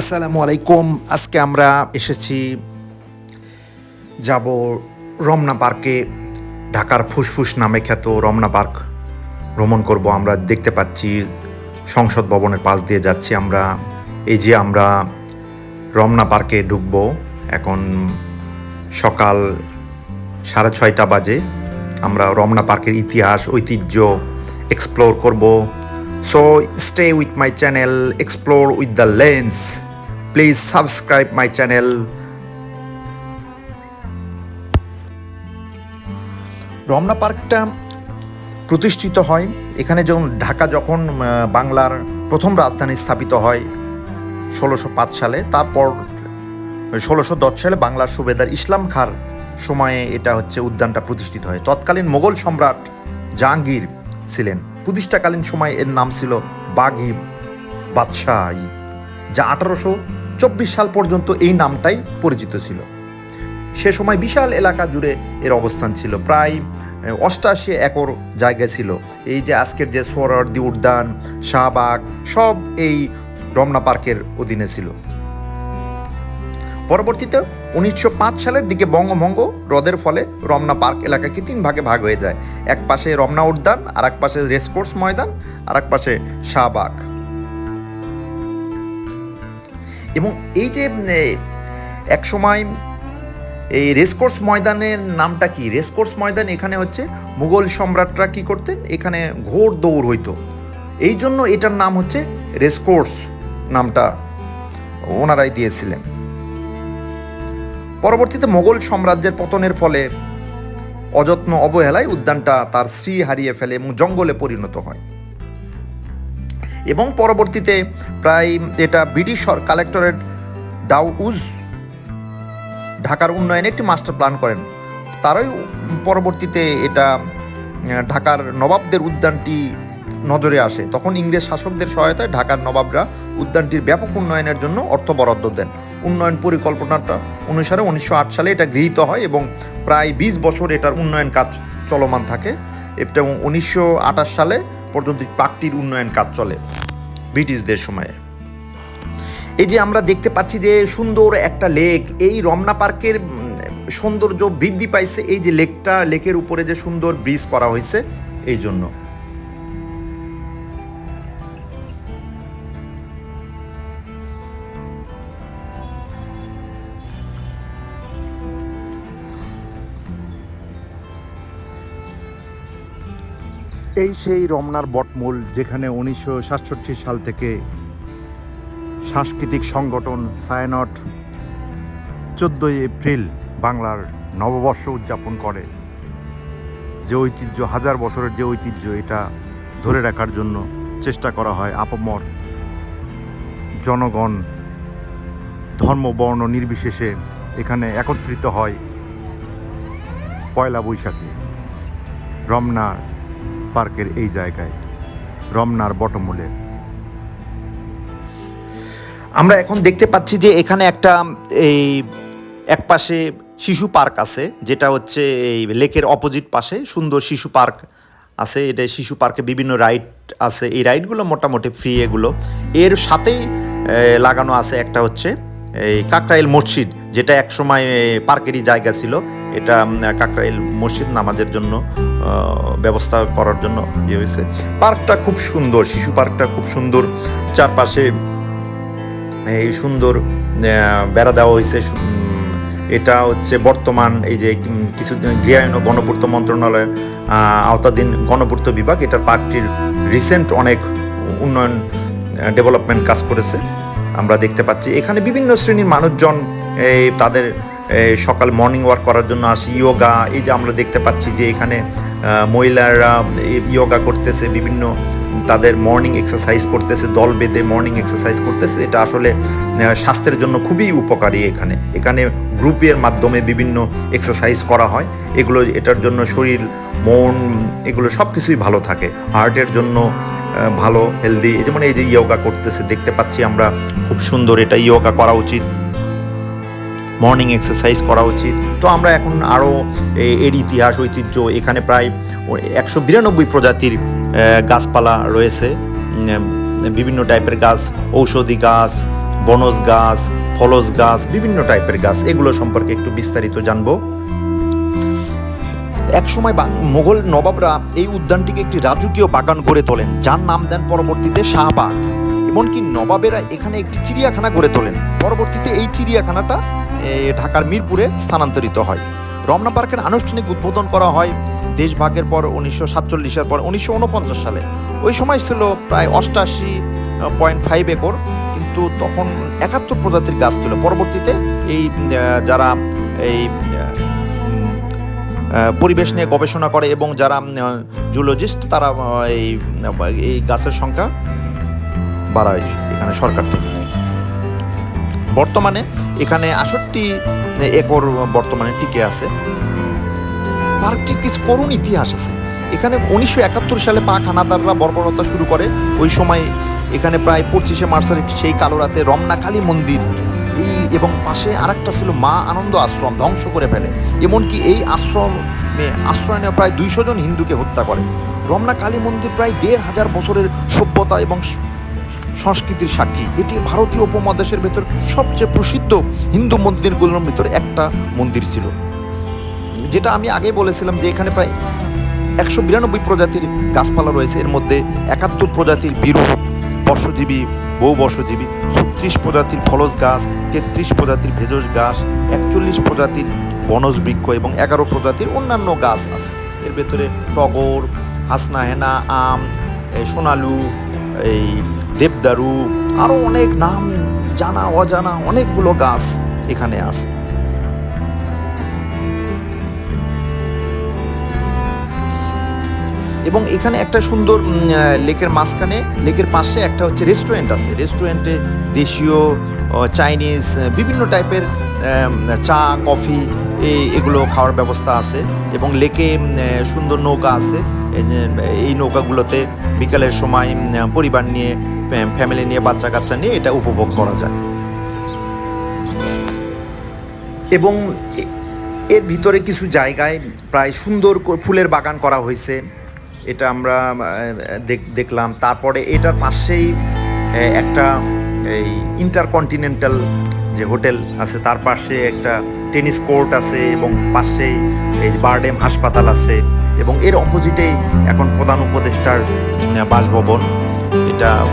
আসসালামু আলাইকুম। আজকে আমরা এসেছি, যাব রমনা পার্কে, ঢাকার ফুসফুস নামে খ্যাত রমনা পার্ক। ভ্রমণ করব আমরা, দেখতে পাচ্ছি, সংসদ ভবনের পাশ দিয়ে যাচ্ছি আমরা। এই যে আমরা রমনা পার্কে ঢুকব, এখন সকাল সাড়ে ছয়টা বাজে। আমরা রমনা পার্কের ইতিহাস, ঐতিহ্য এক্সপ্লোর করব। So stay with my channel explore with the lens please subscribe my channel Ramna পার্কটা প্রতিষ্ঠিত হয় এখানে যখন ঢাকা যখন বাংলার প্রথম রাজধানী স্থাপিত হয় ষোলোশো পাঁচ সালে, তারপর ষোলোশো দশ সালে বাংলার সুবেদার ইসলাম খার সময়ে এটা হচ্ছে উদ্যানটা প্রতিষ্ঠিত হয়। তৎকালীন মোগল সম্রাট জাহাঙ্গীর ছিলেন। প্রতিষ্ঠাকালীন সময়ে এর নাম ছিল বাগি বাদশাহী, যা আঠারোশো চব্বিশ সাল পর্যন্ত এই নামটাই পরিচিত ছিল। সে সময় বিশাল এলাকা জুড়ে এর অবস্থান ছিল। প্রায় অষ্টাশি একর জায়গা ছিল। এই যে আজকের যে সোহরাওয়ার্দী, উদ্যান, শাহবাগ, সব এই রমনা পার্কের অধীনে ছিল। পরবর্তীতে উনিশশো পাঁচ সালের দিকে বঙ্গভঙ্গ হ্রদের ফলে রমনা পার্ক এলাকাকে তিন ভাগে ভাগ হয়ে যায়। এক পাশে রমনা উদ্যান আর এক পাশে রেসকোর্স ময়দান আর এক পাশে শাহবাগ। এবং এই যে এক সময় এই রেসকোর্স ময়দানের নামটা কি? রেসকোর্স ময়দান এখানে হচ্ছে মুঘল সম্রাটরা কি করতেন? এখানে ঘোর দৌড় হইতো। এই জন্য এটার নাম হচ্ছে রেসকোর্স নামটা ওনারাই দিয়েছিলেন। পরবর্তীতে মোগল সাম্রাজ্যের পতনের ফলে অযত্ন অবহেলায় উদ্যানটা তার শ্রী হারিয়ে ফেলে এবং জঙ্গলে পরিণত হয়। এবং পরবর্তীতে প্রায় এটা ব্রিটিশ কালেক্টরেট ডাউজ ঢাকার উন্নয়নে একটি মাস্টার প্ল্যান করেন। তারাই পরবর্তীতে এটা ঢাকার নবাবদের উদ্যানটি নজরে আসে। তখন ইংরেজ শাসকদের সহায়তায় ঢাকার নবাবরা উদ্যানটির ব্যাপক উন্নয়নের জন্য অর্থ বরাদ্দ দেন। উন্নয়ন পরিকল্পনাটা অনুসারে উনিশশো আট সালে এটা গৃহীত হয় এবং প্রায় বিশ বছর এটার উন্নয়ন কাজ চলমান থাকে। এবং উনিশশো আঠাশ সালে পর্যন্ত পার্কটির উন্নয়ন কাজ চলে। ব্রিটিশদের সময়ে। এই যে আমরা দেখতে পাচ্ছি যে সুন্দর একটা লেক, এই রমনা পার্কের সৌন্দর্য বৃদ্ধি পাইছে। এই যে লেকটা, লেকের উপরে যে সুন্দর ব্রিজ করা হয়েছে, এই জন্য। এই সেই রমনার বটমূল যেখানে উনিশশো সাতষট্টি সাল থেকে সাংস্কৃতিক সংগঠন সায়নট চোদ্দোই এপ্রিল বাংলার নববর্ষ উদযাপন করে। যে ঐতিহ্য, হাজার বছরের যে ঐতিহ্য, এটা ধরে রাখার জন্য চেষ্টা করা হয় আপমর। জনগণ ধর্ম, বর্ণ নির্বিশেষে এখানে একত্রিত হয় পয়লা বৈশাখে। রমনা পার্কের এই জায়গায়, রমনার বটমূলে। আমরা এখন দেখতে পাচ্ছি যে এখানে একটা, এই এক পাশে শিশু পার্ক আছে, যেটা হচ্ছে এই লেকের অপোজিট পাশে, সুন্দর শিশু পার্ক আছে, এটা শিশু পার্কে বিভিন্ন রাইড আছে। এই রাইডগুলো মোটামুটি ফ্রি এগুলো। এর সাথেই লাগানো আছে একটা হচ্ছে, এই কাকরাইল মসজিদ, যেটা এক সময় পার্কেরই জায়গা ছিল। এটা কাকরাইল মসজিদ নামাজের জন্য ব্যবস্থা করার জন্য ইয়ে হয়েছে। পার্কটা খুব সুন্দর, শিশু পার্কটা খুব সুন্দর। চারপাশে, এই সুন্দর বেড়া দেওয়া হয়েছে এটা হচ্ছে বর্তমান এই যে কিছুদিন গৃহায়ন ও গণপূর্ত মন্ত্রণালয়ের আওতাধীন গণপূর্ত বিভাগ। এটার পার্কটির রিসেন্ট অনেক উন্নয়ন ডেভেলপমেন্ট কাজ করেছে। আমরা দেখতে পাচ্ছি। এখানে বিভিন্ন শ্রেণির মানুষজন, এই তাদের সকাল মর্নিং ওয়াক করার জন্য আসি ইয়োগা এই যে আমরা দেখতে পাচ্ছি যে এখানে মহিলারা ইয়োগা করতেছে, বিভিন্ন তাদের মর্নিং এক্সারসাইজ করতেছে, দল বেঁধে মর্নিং এক্সারসাইজ করতেছে, এটা আসলে স্বাস্থ্যের জন্য খুবই উপকারী এখানে। এখানে গ্রুপের মাধ্যমে বিভিন্ন এক্সারসাইজ করা হয়, এগুলো, এটার জন্য শরীর, মন, এগুলো সব কিছুই ভালো থাকে। হার্টের জন্য ভালো হেলদি যেমন এই যে ইয়োগা করতেছে, দেখতে পাচ্ছি আমরা, খুব সুন্দর এটা ইয়োগা করা উচিত। মর্নিং এক্সারসাইজ করা উচিত। তো আমরা এখন আরও এর ইতিহাস, ঐতিহ্য, এখানে প্রায় একশো বিরানব্বই প্রজাতির গাছপালা রয়েছে। বিভিন্ন টাইপের গাছ, ঔষধি গাছ, বনজ গাছ ফলস গাছ, বিভিন্ন টাইপের গাছ, এগুলো সম্পর্কে একটু বিস্তারিত জানব। একসময় মোগল নবাবরা এই উদ্যানটিকে একটি রাজকীয় বাগান গড়ে তোলেন, যার নাম দেন পরবর্তীতে শাহবাগ। এমনকি নবাবেরা এখানে একটি চিড়িয়াখানা গড়ে তোলেন। পরবর্তীতে এই চিড়িয়াখানাটা ঢাকার মিরপুরে স্থানান্তরিত হয়। রমনা পার্কের আনুষ্ঠানিক উদ্বোধন করা হয় দেশভাগের পর উনিশশো সাতচল্লিশের পর উনিশশো উনপঞ্চাশ সালে। ওই সময় ছিল প্রায় অষ্টাশি পয়েন্ট ফাইভ একর, কিন্তু তখন একাত্তর প্রজাতির গাছ ছিল। পরবর্তীতে এই যারা এই পরিবেশ নিয়ে গবেষণা করে এবং যারা জুলজিস্ট, তারা এই এই গাছের সংখ্যা বাড়ায় এখানে সরকার থেকে। বর্তমানে এখানে আষট্টি একর বর্তমানে টিকে আছে। পার্কটির কিছু করুণ ইতিহাস আছে। এখানে উনিশশো একাত্তর সালে পাক হানাদাররা বর্বরতা শুরু করে। ওই সময় এখানে প্রায় পঁচিশে মার্চের সেই কালো রাতে রমনা কালী মন্দির, এই এবং পাশে আরেকটা ছিল মা আনন্দ আশ্রম ধ্বংস করে ফেলে। এমনকি এই আশ্রমে আশ্রয় নেওয়া প্রায় দুইশো জন হিন্দুকে হত্যা করে। রমনা কালী মন্দির প্রায় দেড় হাজার বছরের সভ্যতা এবং সংস্কৃতির সাক্ষী। এটি ভারতীয় উপমহাদেশের ভেতর সবচেয়ে প্রসিদ্ধ হিন্দু মন্দিরগুলোর ভিতর একটা মন্দির ছিল। যেটা আমি আগে বলেছিলাম যে এখানে প্রায় একশো বিরানব্বই প্রজাতির গাছপালা রয়েছে। এর মধ্যে একাত্তর প্রজাতির বিরু, বর্ষজীবী, বহু বর্ষজীবী, ছত্রিশ প্রজাতির ফলজ গাছ, তেত্রিশ প্রজাতির ভেষজ গাছ, একচল্লিশ প্রজাতির বনজ বৃক্ষ এবং এগারো প্রজাতির অন্যান্য গাছ আছে। এর ভেতরে টগর, হাসনা হেনা, আম সোনালু, এই দেবদারু আরও অনেক নাম, জানা, অজানা অনেকগুলো গাছ এখানে আছে। এবং এখানে একটা সুন্দর লেকের মাঝখানে, লেকের পাশে একটা হচ্ছে রেস্টুরেন্ট আছে। রেস্টুরেন্টে দেশীয় চাইনিজ বিভিন্ন টাইপের চা, কফি এগুলো খাওয়ার ব্যবস্থা আছে। এবং লেকে সুন্দর নৌকা আছে। এই নৌকাগুলোতে বিকালের সময় পরিবার নিয়ে ফ্যামিলি নিয়ে বাচ্চা কাচ্চা নিয়ে এটা উপভোগ করা যায়। এবং এর ভিতরে কিছু জায়গায় প্রায় সুন্দর ফুলের বাগান করা হয়েছে। এটা আমরা দেখ- দেখলাম। তারপরে এটার পাশেই একটা, এই ইন্টারকন্টিনেন্টাল যে হোটেল আছে, তার পাশে একটা টেনিস কোর্ট আছে এবং পাশেই এই বারডেম হাসপাতাল আছে এবং এর অপোজিটেই এখন প্রধান উপদেষ্টার বাসভবন। এটা